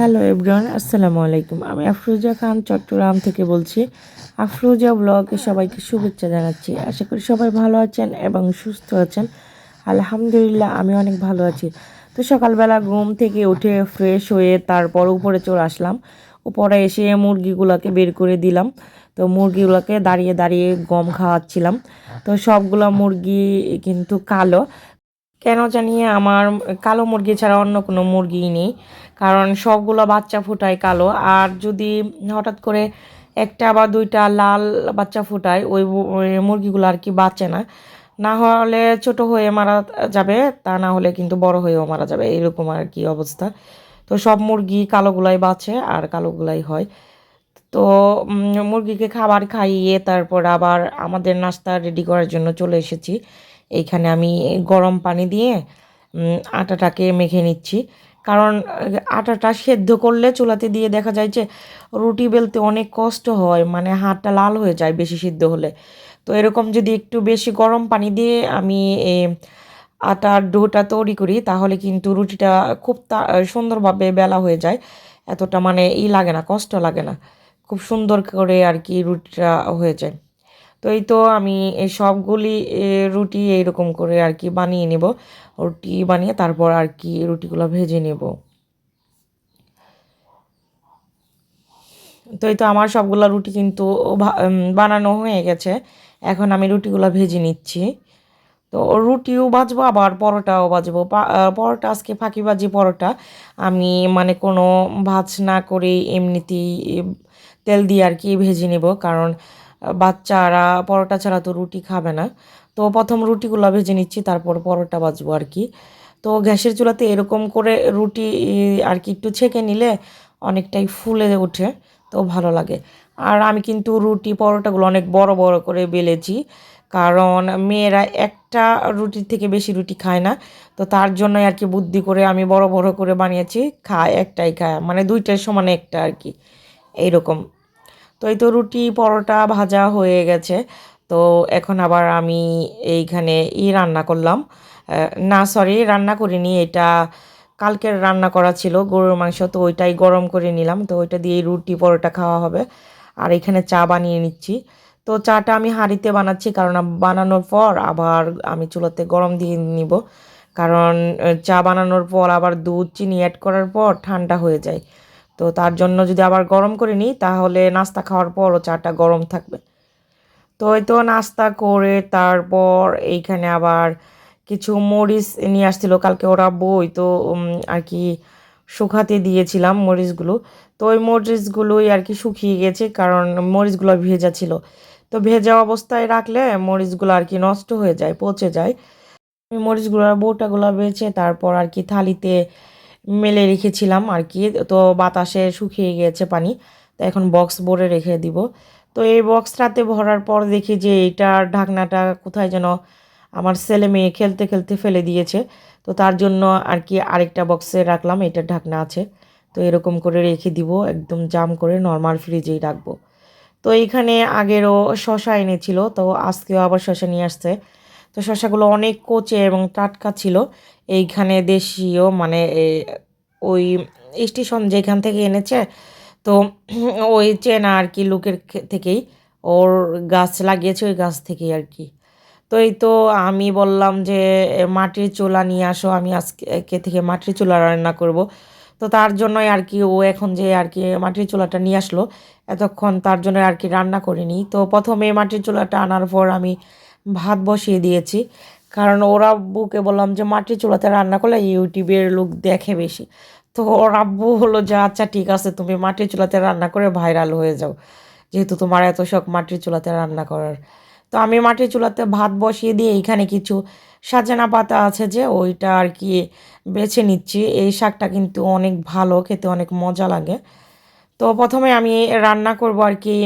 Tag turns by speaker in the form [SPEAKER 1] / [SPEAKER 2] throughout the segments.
[SPEAKER 1] Hello everyone, আসসালামু আলাইকুম। আমি আফরোজা খান, চট্টগ্রাম থেকে বলছি। আফরোজা ব্লগে সবাইকে শুভেচ্ছা জানাচ্ছি। আশা করি সবাই ভালো আছেন এবং সুস্থ আছেন। আলহামদুলিল্লাহ, আমি অনেক ভালো আছি। তো সকালবেলা ঘুম থেকে উঠে ফ্রেশ হয়ে তারপর উপরে চলে আসলাম। উপরে এসে মুরগিগুলোকে বের করে দিলাম। তো মুরগিগুলোকে দাঁড়িয়ে দাঁড়িয়ে গম খাওয়াচ্ছিলাম। তো সবগুলো মুরগি কিন্তু কালো। কেন জানিয়ে আমার কালো মুরগি ছাড়া অন্য কোনো মুরগি নেই। কারণ সবগুলো বাচ্চা ফুটায় কালো। আর যদি হঠাৎ করে একটা বা দুইটা লাল বাচ্চা ফুটায়, ওই মুরগিগুলো আর কি বাঁচে না। না হলে ছোট হয়ে মারা যাবে, তা না হলে কিন্তু বড় হয়েও মারা যাবে। এরকম আর কি অবস্থা। তো সব মুরগি কালোগুলাই বাঁচে আর কালোগুলাই হয়। তো মুরগিকে খাবার খাইয়ে তারপর আবার আমাদের নাস্তা রেডি করার জন্য চলে এসেছি। এইখানে আমি গরম পানি দিয়ে আটাটাকে মেখে নিচ্ছি। কারণ আটাটা সেদ্ধ করলে চুলাতে দিয়ে দেখা যায় যে রুটি বেলতে অনেক কষ্ট হয় মানে হাতটা লাল হয়ে যায় বেশি সিদ্ধ হলে। তো এরকম যদি একটু বেশি গরম পানি দিয়ে আমি আটার ডোটা তৈরি করি, তাহলে কিন্তু রুটিটা খুব সুন্দরভাবে বেলা হয়ে যায়। এতটা মানে ই লাগে না, কষ্ট লাগে না। খুব সুন্দর করে আর কি রুটিটা হয়ে যায়। তো এই তো আমি এই সবগুলি রুটি এইরকম করে আর কি বানিয়ে নেব। রুটি বানিয়ে তারপর আর কি রুটিগুলো ভেজে নেব। তো এই তো আমার সবগুলো রুটি কিন্তু বানানো হয়ে গেছে। এখন আমি রুটিগুলো ভেজে নিচ্ছি। তো রুটিও ভাজবো আবার পরোটাও আহ, পরোটা আজকে ফাঁকিবাজি পরোটা। আমি মানে কোনো ভাজ না করে এমনিতেই তেল দিয়ে আর কি ভেজে নেব। কারণ বাচ্চারা, পরোটা ছাড়া তো রুটি খাবে না। তো প্রথম রুটিগুলো ভেজে নিচ্ছি, তারপর পরোটা ভাজবো আর কি। তো গ্যাসের চুলাতে এরকম করে রুটি আর কি একটু ছেঁকে নিলে অনেকটাই ফুলে ওঠে, তো ভালো লাগে। আর আমি কিন্তু রুটি, পরোটাগুলো অনেক বড় বড় করে বেলেছি, কারণ মেয়েরা একটা রুটির থেকে বেশি রুটি খায় না। তো তার জন্য আর কি বুদ্ধি করে আমি বড় বড় করে বানিয়েছি, খায় একটাই খায় মানে দুইটার সমানে একটা আর কি, এইরকম। তো এই তো রুটি পরোটা ভাজা হয়ে গেছে। তো এখন আবার আমি এইখানে ই রান্না করলাম। না সরি রান্না করিনি। এটা কালকের রান্না করা ছিল, গরুর মাংস। তো ওইটাই গরম করে নিলাম। তো ওইটা দিয়ে রুটি পরোটা খাওয়া হবে। আর এখানে চা বানিয়ে নিচ্ছি। তো চাটা আমি হাঁড়িতে বানাচ্ছি, কারণ বানানোর পর আবার আমি চুলাতে গরম দিয়ে নিব। কারণ চা বানানোর পর আবার দুধ চিনি অ্যাড করার পর ঠান্ডা হয়ে যায়। তো তার জন্য যদি আবার গরম করে নিই, তাহলে নাস্তা খাওয়ার পরও চাটা গরম থাকবে। তো ওই তো নাস্তা করে তারপর এইখানে আবার কিছু মরিচ নিয়ে আসছিল, কালকে ওরা বই, তো আর কি শুকাতে দিয়েছিলাম মরিচগুলো। তো ওই মরিচগুলোই আর কি শুকিয়ে গেছে, কারণ মরিচগুলো ভেজা ছিল। তো ভেজা অবস্থায় রাখলে মরিচগুলো আর কি নষ্ট হয়ে যায়, পচে যায়। মরিচগুলো, বউটাগুলো বেছে তারপর আর কি থালিতে মেলে রেখেছিলাম আর কি। তো বাতাসে শুকিয়ে গিয়েছে পানি, তো এখন বক্স ভরে রেখে দিব। তো এই বক্সটাতে ভরার পর দেখি যে এইটার ঢাকনাটা কোথায় যেন আমার ছেলে মেয়ে খেলতে খেলতে ফেলে দিয়েছে। তো তার জন্য আর কি আরেকটা বক্সে রাখলাম, এটার ঢাকনা আছে। তো এরকম করে রেখে দিব, একদম জাম করে নর্মাল ফ্রিজেই রাখব। তো এইখানে আগেরও শশা এনেছিল, তো আজকেও আবার শশা নিয়ে আসছে। তো শশাগুলো অনেক কোচে এবং টাটকা ছিল। এইখানে দেশীয় মানে ওই স্টেশন যেখান থেকে এনেছে, তো ওই চেনা আর কি লোকের থেকেই ওর গাছ লাগিয়েছে, ওই গাছ থেকেই আর কি। তো এই তো আমি বললাম যে মাটির চুলা নিয়ে আসো, আমি আজকে থেকে মাটির চুলা রান্না করব। তো তার জন্যই আর কি ও এখন যে আর কি মাটির চুলাটা নিয়ে আসলো, এতক্ষণ তার জন্য আর কি রান্না করিনি। তো প্রথমে মাটির চুলাটা আনার পর আমি ভাত বসিয়ে দিয়েছি। কারণ ওরা আব্বুকে বললাম যে, মাটির চুলাতে রান্না করলে ইউটিউবের লোক দেখে বেশি। তো ওর আব্বু হলো যে আচ্ছা ঠিক আছে, তুমি মাটির চুলাতে রান্না করে ভাইরাল হয়ে যাও। যেহেতু তোমার এত শখ মাটির চুলাতে রান্না করার। তো আমি মাটির চুলাতে ভাত বসিয়ে দিয়ে এইখানে কিছু সাজানা পাতা আছে যে, ওইটা আর কি বেছে নিচ্ছি। এই শাকটা কিন্তু অনেক ভালো, খেতে অনেক মজা লাগে। তো প্রথমে আমি রান্না করব আর কি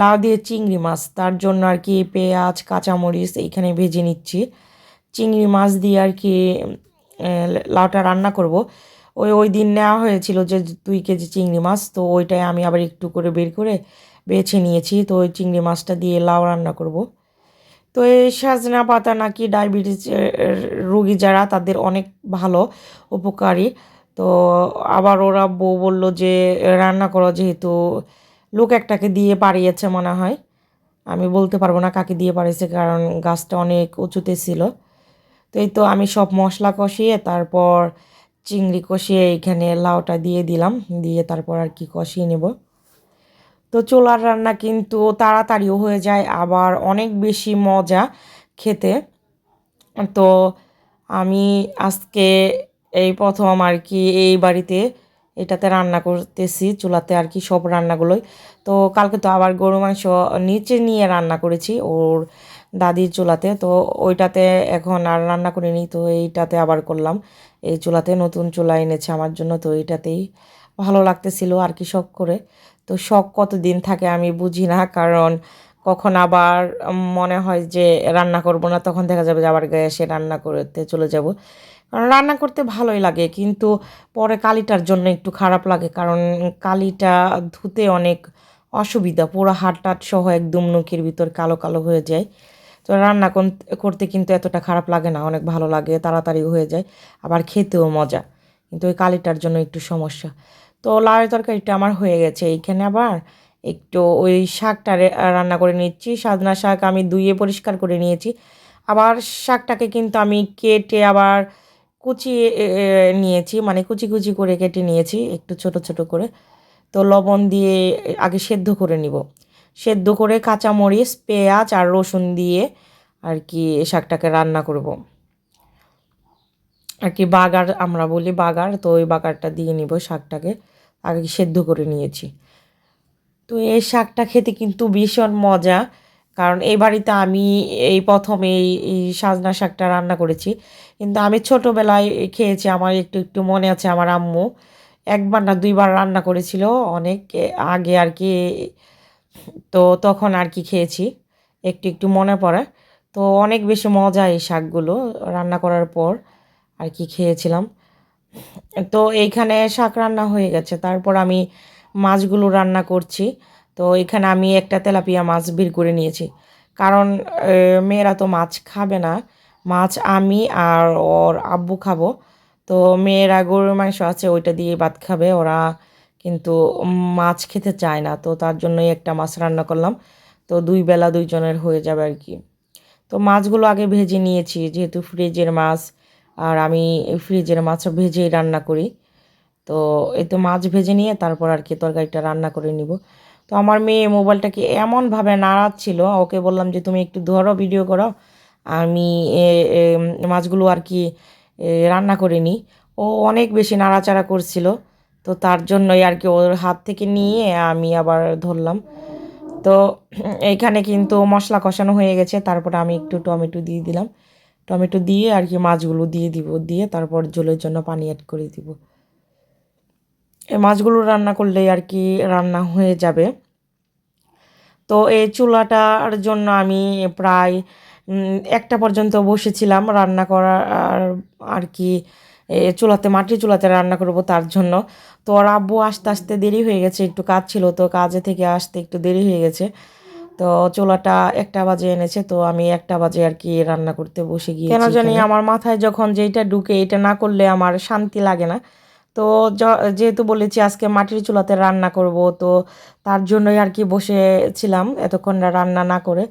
[SPEAKER 1] লাউ দিয়ে চিংড়ি মাছ। তার জন্য আর কি পেঁয়াজ, কাঁচামরিচ এইখানে ভেজে নিচ্ছি। চিংড়ি মাছ দিয়ে আর কি লাউটা রান্না করব। ওই ওই দিন নেওয়া হয়েছিল যে দুই কেজি চিংড়ি মাছ, তো ওইটাই আমি আবার একটু করে বের করে বেছে নিয়েছি। তো ওই চিংড়ি মাছটা দিয়ে লাউ রান্না করব। তো এই সজনা পাতা নাকি ডায়াবেটিস রোগী যারা, তাদের অনেক ভালো, উপকারী। তো আবার ওরা বউ বলল যে, রান্না করো যেহেতু লোক একটাকে দিয়ে পাড়িয়েছে মনে হয়। আমি বলতে পারব না কাকে দিয়ে পাড়িয়েছে, কারণ গাছটা অনেক উঁচুতে ছিল। তো এই তো আমি সব মশলা কষিয়ে তারপর চিংড়ি কষিয়ে এখানে লাউটা দিয়ে দিলাম। দিয়ে তারপর আর কি কষিয়ে নেব। তো চোলার রান্না কিন্তু তাড়াতাড়িও হয়ে যায়, আবার অনেক বেশি মজা খেতে। তো আমি আজকে এই প্রথম আর কি এই বাড়িতে এটাতে রান্না করতেছি, চুলাতে আর কি সব রান্নাগুলোই। তো কালকে তো আবার গরু মাংস নিচে নিয়ে রান্না করেছি ওর দাদির চুলাতে। তো ওইটাতে এখন আর রান্না করিনি, তো এইটাতে আবার করলাম। এই চুলাতে নতুন চুলা এনেছে আমার জন্য, তো এইটাতেই ভালো লাগতেছিল আর কি শখ করে। তো শখ কতদিন থাকে আমি বুঝি না, কারণ কখন আবার মনে হয় যে রান্না করব না, তখন দেখা যাবে যে আবার গ্যাসে রান্না করতে চলে যাব। কারণ রান্না করতে ভালোই লাগে, কিন্তু পরে কালিটার জন্য একটু খারাপ লাগে, কারণ কালিটা ধুতে অনেক অসুবিধা, পুরো হাট টাট সহ একদম নুকির ভিতর কালো কালো হয়ে যায়। তো রান্না করতে কিন্তু এতটা খারাপ লাগে না, অনেক ভালো লাগে তাড়াতাড়ি হয়ে যায়, আবার খেতেও মজা, কিন্তু ওই কালিটার জন্য একটু সমস্যা। তো লাউয়ের তরকারিটা আমার হয়ে গেছে, এইখানে আবার একটু ওই শাকটা রান্না করে নিচ্ছি সাজনা শাক আমি ধুয়ে পরিষ্কার করে নিয়েছি, আবার শাকটাকে কিন্তু আমি কেটে আবার কুচিয়ে নিয়েছি মানে কুচি কুচি করে কেটে নিয়েছি, একটু ছোট ছোট করে। তো লবণ দিয়ে আগে সেদ্ধ করে নিব। সেদ্ধ করে কাঁচামরিচ, পেঁয়াজ আর রসুন দিয়ে আর কি শাকটাকে রান্না করব। আর কি বাগার, আমরা বলি বাগার, তো ওই বাগারটা দিয়ে নিব শাকটাকে। আগে সেদ্ধ করে নিয়েছি। তো এই শাকটা খেতে কিন্তু ভীষণ মজা। কারণ এই বাড়িতে আমি এই প্রথম এই সাজনা শাকটা রান্না করেছি। কিন্তু আমি ছোটোবেলায় খেয়েছি, আমার একটু একটু মনে আছে আমার আম্মু। একবার না দুইবার রান্না করেছিল অনেক আগে আর কি। তো তখন আর কি খেয়েছি, একটু একটু মনে পড়ে। তো অনেক বেশি মজা এই শাকগুলো রান্না করার পর আর কি খেয়েছিলাম। তো এইখানে শাক রান্না হয়ে গেছে, তারপর আমি মাছগুলো রান্না করছি। তো এখানে আমি একটা তেলাপিয়া মাছ বের করে নিয়েছি। কারণ মেয়েরা তো মাছ খাবে না। মাছ আমি আর ওর আব্বু খাব। তো মেয়েরা গরুর মাংস আছে, ওইটা দিয়ে ভাত খাবে। ওরা কিন্তু মাছ খেতে চায় না। তো তার জন্যই একটা মাছ রান্না করলাম। তো দুই বেলা দুইজনের হয়ে যাবে আর কি। তো মাছগুলো আগে ভেজে নিয়েছি, যেহেতু ফ্রিজের মাছ। আর আমি ফ্রিজের মাছও ভেজেই রান্না করি। তো এই তো মাছ ভেজে নিয়ে তারপর আর কি তরকারিটা রান্না করে নিব। তো আমার মেয়ে মোবাইলটাকে এমনভাবে নাড়াচ্ছিল, ওকে বললাম যে তুমি একটু ধরো ভিডিও করো। আমি মাছগুলো আর কি রান্না করে নিই। ও অনেক বেশি নাড়াচাড়া করছিল, তো তার জন্যই আর কি ওর হাত থেকে নিয়ে আমি আবার ধরলাম। তো এইখানে কিন্তু মশলা কষানো হয়ে গেছে, তারপর আমি একটু টমেটো দিয়ে দিলাম। টমেটো দিয়ে আর কি মাছগুলো দিয়ে দিব, দিয়ে তারপর জলের জন্য পানি অ্যাড করে দিব। মাছগুলো রান্না করলেই আর কি রান্না হয়ে যাবে। তো এই চুলাটার জন্য আমি প্রায় একটা পর্যন্ত বসেছিলাম রান্না করার আর কি চুলাতে মাটির চুলাতে রান্না করব তার জন্য। তো ওর আব্বু আস্তে আসতে দেরি হয়ে গেছে একটু কাজ ছিল তো কাজে থেকে আসতে একটু দেরি হয়ে গেছে। তো চুলাটা একটা বাজে এনেছে তো আমি একটা বাজে আর কি রান্না করতে বসে গিয়ে কেন জানি আমার মাথায় যখন যেটা ঢুকে এটা না করলে আমার শান্তি লাগে না। তো যেহেতু বলেছি আজকে মাটির চুলাতে রান্না করব, তো তার জন্যই আর কি বসেছিলাম এতক্ষণ রান্না না করে।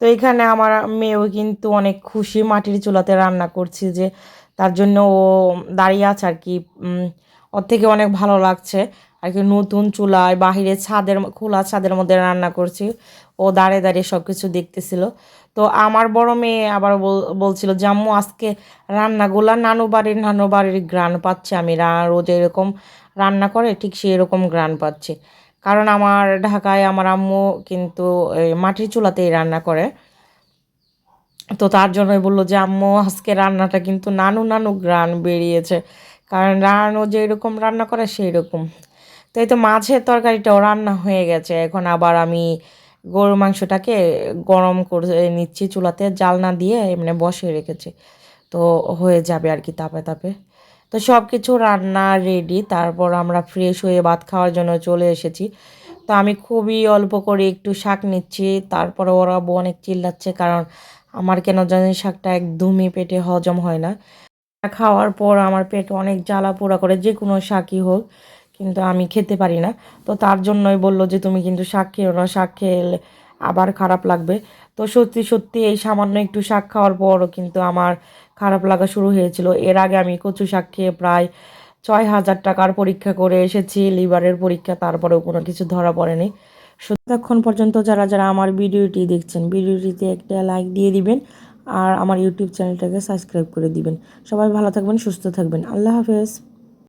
[SPEAKER 1] তো এখানে আমার মেয়েও কিন্তু অনেক খুশি মাটির চুলাতে রান্না করছি যে তার জন্য ও দাঁড়িয়ে আছে আর কি ওর থেকে অনেক ভালো লাগছে। আর কি নতুন চুলায় বাহিরে ছাদের খোলা ছাদের মধ্যে রান্না করছি। ও দাঁড়িয়ে দাঁড়িয়ে সব কিছু দেখতেছিল। তো আমার বড় মেয়ে আবার বলছিল, জাম্মু, আজকে রান্নাগুলা নানু বাড়ির নানু বাড়ির গ্রান পাচ্ছে। আমি রোজ এরকম রান্না করে, ঠিক সেই রকম গ্রান পাচ্ছে। কারণ আমার ঢাকায় আমার আম্মু কিন্তু মাটির চুলাতেই রান্না করে। তো তার জন্যই বলল যে, আম্মু, আজকে রান্নাটা কিন্তু নানু নানু গ্রান বেরিয়েছে। কারণ রানু যেরকম রান্না করে সেই রকম তো এই তো মাছের তরকারিটাও রান্না হয়ে গেছে। এখন আবার আমি গরুর মাংসটাকে গরম করে নিচ্ছি চুলাতে, জাল না দিয়ে এমনি বসে রেখেছি। তো হয়ে যাবে আর কি তাপে তাপে। তো সব কিছু রান্না রেডি তারপর আমরা ফ্রেশ হয়ে ভাত খাওয়ার জন্য চলে এসেছি। তো আমি খুবই অল্প করে একটু শাক নিচ্ছি, তারপরে ওরা অনেক চিল্লাচ্ছে কারণ আমার কেন জানি শাকটা একদমই পেটে হজম হয় না। খাওয়ার পর আমার পেট অনেক জ্বালা পোড়া করে, যে কোনো শাকই হোক। কিন্তু আমি খেতে পারি না। তো তার জন্যই বলল যে, তুমি কিন্তু শাক খেও না, শাক খেলে আবার খারাপ লাগবে। তো সত্যি সত্যি এই সামান্য একটু শাক খাওয়ার পরও কিন্তু আমার খারাপ লাগা শুরু হয়েছিল। এর আগে আমি কচু শাক খেয়ে প্রায় ছয় হাজার টাকার পরীক্ষা করে এসেছি, লিভারের পরীক্ষা, তারপরেও কোনো কিছু ধরা পড়েনি। সত্যক্ষণ পর্যন্ত যারা যারা আমার ভিডিওটি দেখছেন, ভিডিওটিতে একটা লাইক দিয়ে দিবেন আর আমার ইউটিউব চ্যানেলটাকে সাবস্ক্রাইব করে দিবেন। সবাই ভালো থাকবেন, সুস্থ থাকবেন। আল্লাহ হাফেজ।